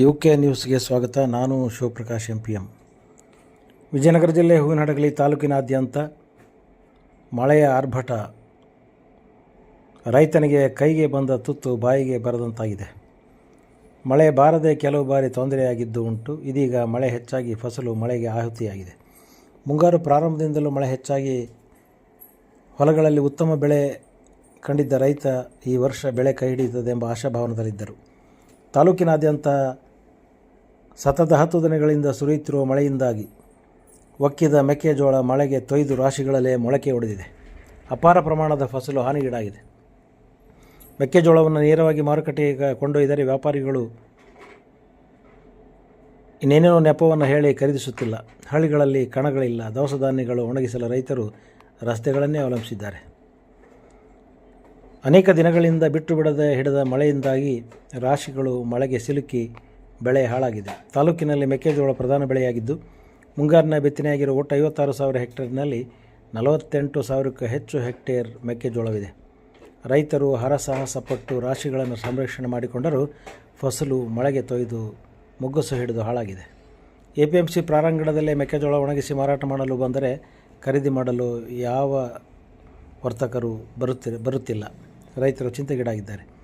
U K ನ್ಯೂಸ್ಗೆ ಸ್ವಾಗತ. ನಾನು Shivaprakash M P M Vijayanagara ಜಿಲ್ಲೆ ಹೂವಿನಹಡಗಲಿ ತಾಲೂಕಿನಾದ್ಯಂತ ಮಳೆಯ ಆರ್ಭಟ ರೈತನಿಗೆ ಕೈಗೆ ಬಂದ ತುತ್ತು ಬಾಯಿಗೆ ಬರದಂತಾಗಿದೆ. ಮಳೆ ಬಾರದೆ ಕೆಲವು ಬಾರಿ ತೊಂದರೆಯಾಗಿದ್ದು ಉಂಟು. ಇದೀಗ ಮಳೆ ಹೆಚ್ಚಾಗಿ ಫಸಲು ಮಳೆಗೆ ಆಹುತಿಯಾಗಿದೆ. ಮುಂಗಾರು ಪ್ರಾರಂಭದಿಂದಲೂ ಮಳೆ ಹೆಚ್ಚಾಗಿ ಹೊಲಗಳಲ್ಲಿ ಉತ್ತಮ ಬೆಳೆ ಕಂಡಿದ್ದ ರೈತ ಈ ವರ್ಷ ಬೆಳೆ ಕೈ ಹಿಡಿಯುತ್ತದೆ ಎಂಬ ಆಶಾಭಾವನದಲ್ಲಿದ್ದರು. ತಾಲೂಕಿನಾದ್ಯಂತ ಸತತ ಹತ್ತು ದಿನಗಳಿಂದ ಸುರಿಯುತ್ತಿರುವ ಮಳೆಯಿಂದಾಗಿ ಒಕ್ಕಿದ ಮೆಕ್ಕೆಜೋಳ ಮಳೆಗೆ ತೊಯ್ದು ರಾಶಿಗಳಲ್ಲೇ ಮೊಳಕೆ ಒಡೆದಿದೆ. ಅಪಾರ ಪ್ರಮಾಣದ ಫಸಲು ಹಾನಿಗೀಡಾಗಿದೆ. ಮೆಕ್ಕೆಜೋಳವನ್ನು ನೇರವಾಗಿ ಮಾರುಕಟ್ಟೆಗೆ ಕೊಂಡೊಯ್ದರೆ ವ್ಯಾಪಾರಿಗಳು ಇನ್ನೇನೇನೋ ನೆಪವನ್ನು ಹೇಳಿ ಖರೀದಿಸುತ್ತಿಲ್ಲ. ಹಳ್ಳಿಗಳಲ್ಲಿ ಕಣಗಳಿಲ್ಲ. ದವಸ ಧಾನ್ಯಗಳು ಒಣಗಿಸಲು ರೈತರು ರಸ್ತೆಗಳನ್ನೇ ಅವಲಂಬಿಸಿದ್ದಾರೆ. ಅನೇಕ ದಿನಗಳಿಂದ ಬಿಟ್ಟು ಬಿಡದೆ ಹಿಡಿದ ಮಳೆಯಿಂದಾಗಿ ರಾಶಿಗಳು ಮಳೆಗೆ ಸಿಲುಕಿ ಬೆಳೆ ಹಾಳಾಗಿದೆ. ತಾಲೂಕಿನಲ್ಲಿ ಮೆಕ್ಕೆಜೋಳ ಪ್ರಧಾನ ಬೆಳೆಯಾಗಿದ್ದು, ಮುಂಗಾರಿನ ಬಿತ್ತನೆಯಾಗಿರುವ ಒಟ್ಟು ಐವತ್ತಾರು ಸಾವಿರ ಹೆಕ್ಟೇರ್ನಲ್ಲಿ ನಲವತ್ತೆಂಟು ಸಾವಿರಕ್ಕೂ ಹೆಚ್ಚು ಹೆಕ್ಟೇರ್ ಮೆಕ್ಕೆಜೋಳವಿದೆ. ರೈತರು ಹರಸಾಹಸ ಪಟ್ಟು ರಾಶಿಗಳನ್ನು ಸಂರಕ್ಷಣೆ ಮಾಡಿಕೊಂಡರೂ ಫಸಲು ಮಳೆಗೆ ತೊಯ್ದು ಮುಗ್ಗಸು ಹಿಡಿದು ಹಾಳಾಗಿದೆ. ಎ ಪಿ ಎಂ ಸಿ ಪ್ರಾರಂಗಣದಲ್ಲೇ ಮೆಕ್ಕೆಜೋಳ ಒಣಗಿಸಿ ಮಾರಾಟ ಮಾಡಲು ಬಂದರೆ ಖರೀದಿ ಮಾಡಲು ಯಾವ ವರ್ತಕರು ಬರುತ್ತಿ, ಬರುತ್ತಿಲ್ಲ. ರೈತರು ಚಿಂತೆಗೀಡಾಗಿದ್ದಾರೆ.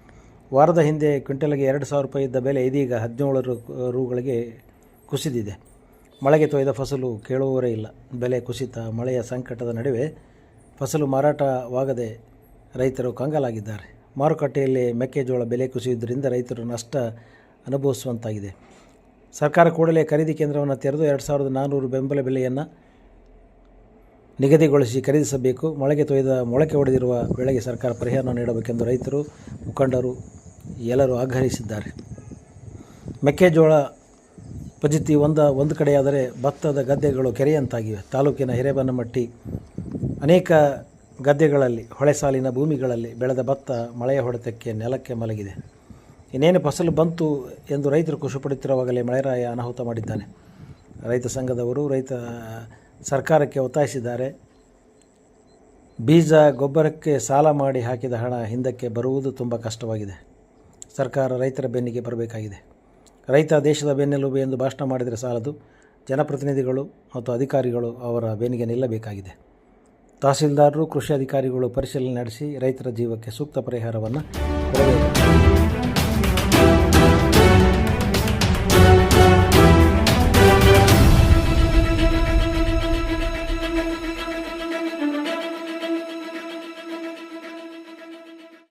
ವಾರದ ಹಿಂದೆ ಕ್ವಿಂಟಲ್ಗೆ ಎರಡು ಸಾವಿರ ರೂಪಾಯಿ ಇದ್ದ ಬೆಲೆ ಇದೀಗ ಹದಿನೇಳು ರು, ರೂಗಳಿಗೆ ಕುಸಿದಿದೆ. ಮಳೆಗೆ ತೊಯ್ದ ಫಸಲು ಕೇಳುವವರೇ ಇಲ್ಲ. ಬೆಲೆ ಕುಸಿತ, ಮಳೆಯ ಸಂಕಟದ ನಡುವೆ ಫಸಲು ಮಾರಾಟವಾಗದೆ ರೈತರು ಕಂಗಾಲಾಗಿದ್ದಾರೆ. ಮಾರುಕಟ್ಟೆಯಲ್ಲಿ ಮೆಕ್ಕೆಜೋಳ ಬೆಲೆ ಕುಸಿಯುವುದರಿಂದ ರೈತರು ನಷ್ಟ ಅನುಭವಿಸುವಂತಾಗಿದೆ. ಸರ್ಕಾರ ಕೂಡಲೇ ಖರೀದಿ ಕೇಂದ್ರವನ್ನು ತೆರೆದು ಎರಡು ಸಾವಿರದ ನಾನ್ನೂರು ಬೆಂಬಲ ಬೆಲೆಯನ್ನು ನಿಗದಿಗೊಳಿಸಿ ಖರೀದಿಸಬೇಕು. ಮೊಳಗೆ ತೊಯ್ದ ಮೊಳಕೆ ಒಡೆದಿರುವ ಬೆಳೆಗೆ ಸರ್ಕಾರ ಪರಿಹಾರ ನೀಡಬೇಕೆಂದು ರೈತರು, ಮುಖಂಡರು ಎಲ್ಲರೂ ಆಗ್ರಹಿಸಿದ್ದಾರೆ. ಮೆಕ್ಕೆಜೋಳ ಪಜಿತಿ ಒಂದ, ಒಂದು ಕಡೆಯಾದರೆ ಭತ್ತದ ಗದ್ದೆಗಳು ಕೆರೆಯಂತಾಗಿವೆ. ತಾಲೂಕಿನ ಹಿರೇಬನಮಟ್ಟಿ ಅನೇಕ ಗದ್ದೆಗಳಲ್ಲಿ, ಹೊಳೆ ಸಾಲಿನ ಭೂಮಿಗಳಲ್ಲಿ ಬೆಳೆದ ಭತ್ತ ಮಳೆಯ ಹೊಡೆತಕ್ಕೆ ನೆಲಕ್ಕೆ ಮಲಗಿದೆ. ಇನ್ನೇನು ಫಸಲು ಬಂತು ಎಂದು ರೈತರು ಖುಷಿಪಡುತ್ತಿರುವಾಗಲೇ ಮಳೆರಾಯ ಅನಾಹುತ ಮಾಡಿದ್ದಾನೆ. ರೈತ ಸಂಘದವರು, ರೈತ ಸರ್ಕಾರಕ್ಕೆ ಒತ್ತಾಯಿಸಿದ್ದಾರೆ. ಬೀಜ, ಗೊಬ್ಬರಕ್ಕೆ ಸಾಲ ಮಾಡಿ ಹಾಕಿದ ಹಣ ಹಿಂದಕ್ಕೆ ಬರುವುದು ತುಂಬ ಕಷ್ಟವಾಗಿದೆ. ಸರ್ಕಾರ ರೈತರ ಬೆನ್ನಿಗೆ ಬರಬೇಕಾಗಿದೆ. ರೈತ ದೇಶದ ಬೆನ್ನೆಲುಬು ಎಂದು ಭಾಷಣ ಮಾಡಿದರೆ ಸಾಲದು. ಜನಪ್ರತಿನಿಧಿಗಳು ಮತ್ತು ಅಧಿಕಾರಿಗಳು ಅವರ ಬೆನ್ನಿಗೆ ನಿಲ್ಲಬೇಕಾಗಿದೆ. ತಹಸೀಲ್ದಾರರು, ಕೃಷಿ ಅಧಿಕಾರಿಗಳು ಪರಿಶೀಲನೆ ನಡೆಸಿ ರೈತರ ಜೀವಕ್ಕೆ ಸೂಕ್ತ ಪರಿಹಾರವನ್ನು ಕೊಡಬೇಕು.